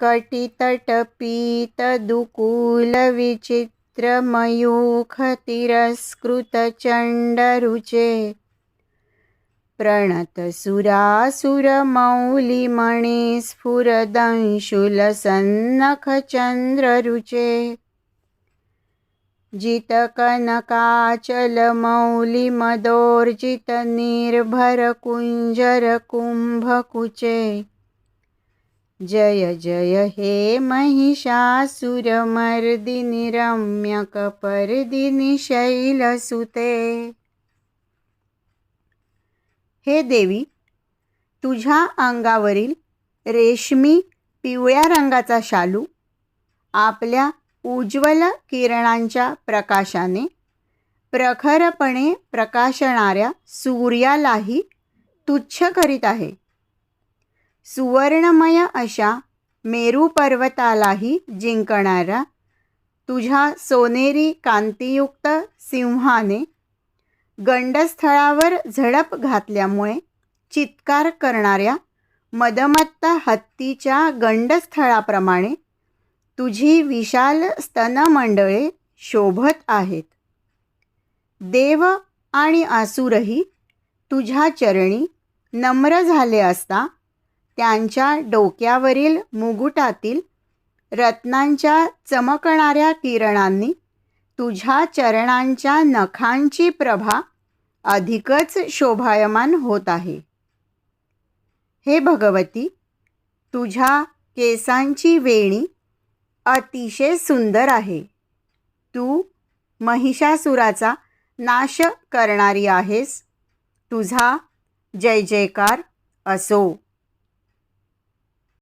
कटितटपीतदुकूलविचित्रमयूखतिरस्कृतचण्डरुचे प्रणतसुरासुरमौलिमणिस्फुरदंशुलसन्नखचन्द्ररुचे जितकनकाचलमौलिमदोर्जितनिर्भरकुञ्जरकुम्भकुचे जय जय हे महिषासुरमर्दिनि रम्यकपर्दिनि शैलसुते। हे देवी तुझ्या अंगावरील रेशमी पिवळ्या रंगाचा शालू आपल्या उज्ज्वल किरणांच्या प्रकाशाने प्रखरपणे प्रकाशणाऱ्या सूर्यालाही तुच्छ करीत आहे. सुवर्णमय अशा मेरू पर्वतालाही जिंकणाऱ्या तुझ्या सोनेरी कांतीयुक्त सिंहाने गंडस्थळावर झडप घातल्यामुळे चित्कार करणाऱ्या मदमत्त हत्तीच्या गंडस्थळाप्रमाणे तुझी विशाल स्तनमंडळे शोभत आहेत. देव आणि आसुरही तुझ्या चरणी नम्र झाले असता त्यांच्या डोक्यावरील मुकुटातील रत्नांच्या चमकणाऱ्या किरणांनी तुझ्या चरणांच्या नखांची प्रभा अधिकच शोभायमान होत आहे. हे भगवती तुझ्या केसांची वेणी अतिशय सुंदर आहे. तू महिषासुराचा नाश करणारी आहेस. तुझा जय जयकार असो.